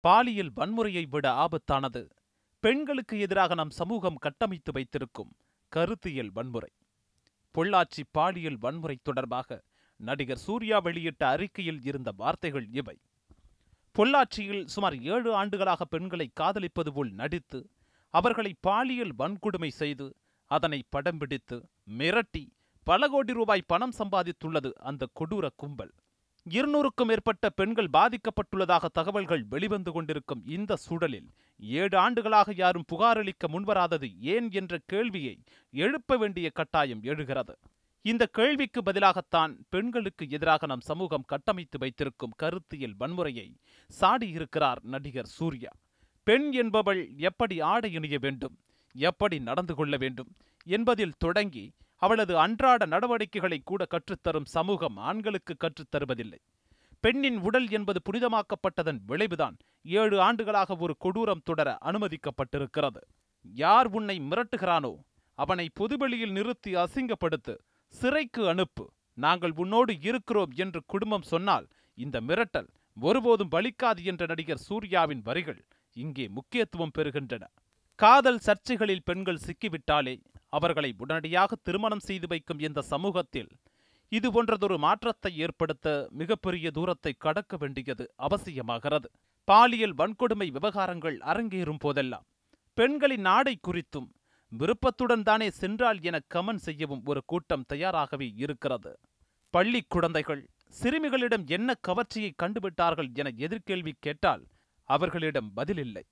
பாலியல் வன்முறையை விட ஆபத்தானது. பெண்களுக்கு எதிராக நம் சமூகம் கட்டமைத்து வைத்திருக்கும் கருத்தியல் வன்முறை. பொள்ளாச்சி பாலியல் வன்முறை தொடர்பாக நடிகர் சூர்யா வெளியிட்ட அறிக்கையில் இருந்த வார்த்தைகள் இவை. பொள்ளாச்சியில் சுமார் ஏழு ஆண்டுகளாக பெண்களை காதலிப்பது போல் நடித்து அவர்களை பாலியல் வன்கொடுமை செய்து அதனை படம் பிடித்து மிரட்டி பல கோடி ரூபாய் பணம் சம்பாதித்துள்ளது அந்த கொடூர கும்பல். இருநூறுக்கும் மேற்பட்ட பெண்கள் பாதிக்கப்பட்டுள்ளதாக தகவல்கள் வெளிவந்து கொண்டிருக்கும் இந்த சூழலில் ஏழு ஆண்டுகளாக யாரும் புகாரளிக்க முன்வராதது ஏன் என்ற கேள்வியை எழுப்ப வேண்டிய கட்டாயம் எழுகிறது. இந்த கேள்விக்கு பதிலாகத்தான் பெண்களுக்கு எதிராக நம் சமூகம் கட்டமைத்து வைத்திருக்கும் கருத்தியல் வன்முறையை சாடியிருக்கிறார் நடிகர் சூர்யா. பெண் என்பவள் எப்படி ஆடை இணைய வேண்டும் எப்படி நடந்து கொள்ள வேண்டும் என்பதில் தொடங்கி அவளது அன்றாட நடவடிக்கைகளை கூட கற்றுத்தரும் சமூகம் ஆண்களுக்கு கற்றுத்தருவதில்லை. பெண்ணின் உடல் என்பது புனிதமாக்கப்பட்டதன் விளைவுதான் ஏழு ஆண்டுகளாக ஒரு கொடூரம் தொடர அனுமதிக்கப்பட்டிருக்கிறது. யார் உன்னை மிரட்டுகிறானோ அவனை பொதுவெளியில் நிறுத்தி அசிங்கப்படுத்து சிறைக்கு அனுப்பு. நாங்கள் உன்னோடு இருக்கிறோம் என்று குடும்பம் சொன்னால் இந்த மிரட்டல் ஒருபோதும் பலிக்காது என்ற நடிகர் சூர்யாவின் வரிகள் இங்கே முக்கியத்துவம் பெறுகின்றன. காதல் சர்ச்சைகளில் பெண்கள் சிக்கிவிட்டாலே அவர்களை உடனடியாக திருமணம் செய்து வைக்கும் இந்த சமூகத்தில் இது போன்றதொரு மாற்றத்தை ஏற்படுத்த மிகப்பெரிய தூரத்தை கடக்க வேண்டியது அவசியமாகிறது. பாலியல் வன்கொடுமை விவகாரங்கள் அரங்கேறும் போதெல்லாம் பெண்களின் நாடை குறித்தும் விருப்பத்துடன் தானே சென்றால் என கமன் செய்யவும் ஒரு கூட்டம் தயாராகவே இருக்கிறது. பள்ளி குழந்தைகள் சிறுமிகளிடம் என்ன கவர்ச்சியை கண்டுவிட்டார்கள் என எதிர்கேள்வி கேட்டால் அவர்களிடம் பதிலில்லை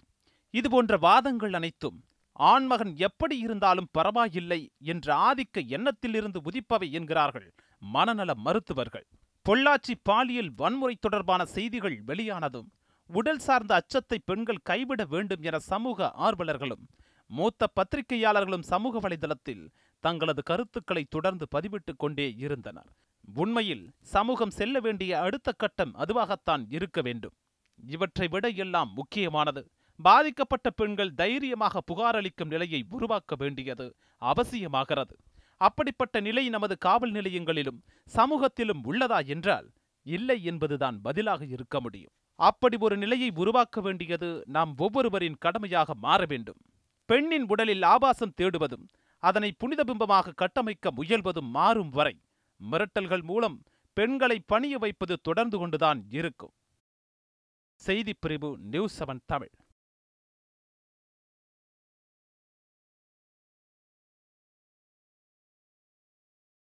இதுபோன்ற வாதங்கள் அனைத்தும் ஆண்மகன் எப்படி இருந்தாலும் பரவாயில்லை என்ற ஆதிக்க எண்ணத்திலிருந்து உதிப்பவை என்கிறார்கள் மனநல மருத்துவர்கள். பொள்ளாச்சி பாலியல் வன்முறை தொடர்பான செய்திகள் வெளியானதும் உடல் சார்ந்த அச்சத்தை பெண்கள் கைவிட வேண்டும் என சமூக ஆர்வலர்களும் மூத்த பத்திரிகையாளர்களும் சமூக வலைதளத்தில் தங்களது கருத்துக்களை தொடர்ந்து பதிவிட்டுக் கொண்டே இருந்தனர். உண்மையில் சமூகம் செல்ல வேண்டிய அடுத்த கட்டம் அதுவாகத்தான் இருக்க வேண்டும். இவற்றை விட எல்லாம் முக்கியமானது பாதிக்கப்பட்ட பெண்கள் தைரியமாக புகாரளிக்கும் நிலையை உருவாக்க வேண்டியது அவசியமாகிறது. அப்படிப்பட்ட நிலை நமது காவல் நிலையங்களிலும் சமூகத்திலும் உள்ளதா என்றால் இல்லை என்பதுதான் பதிலாக இருக்க முடியும். அப்படி ஒரு நிலையை உருவாக்க வேண்டியது நாம் ஒவ்வொருவரின் கடமையாக மாற வேண்டும். பெண்ணின் உடலில் ஆபாசம் தேடுவதும் அதனை புனித பிம்பமாக கட்டமைக்க முயல்வதும் மாறும் வரை மிரட்டல்கள் மூலம் பெண்களை பணிய வைப்பது தொடர்ந்து கொண்டுதான் இருக்கும். செய்திப் பிரிவு நியூஸ் செவன் தமிழ்.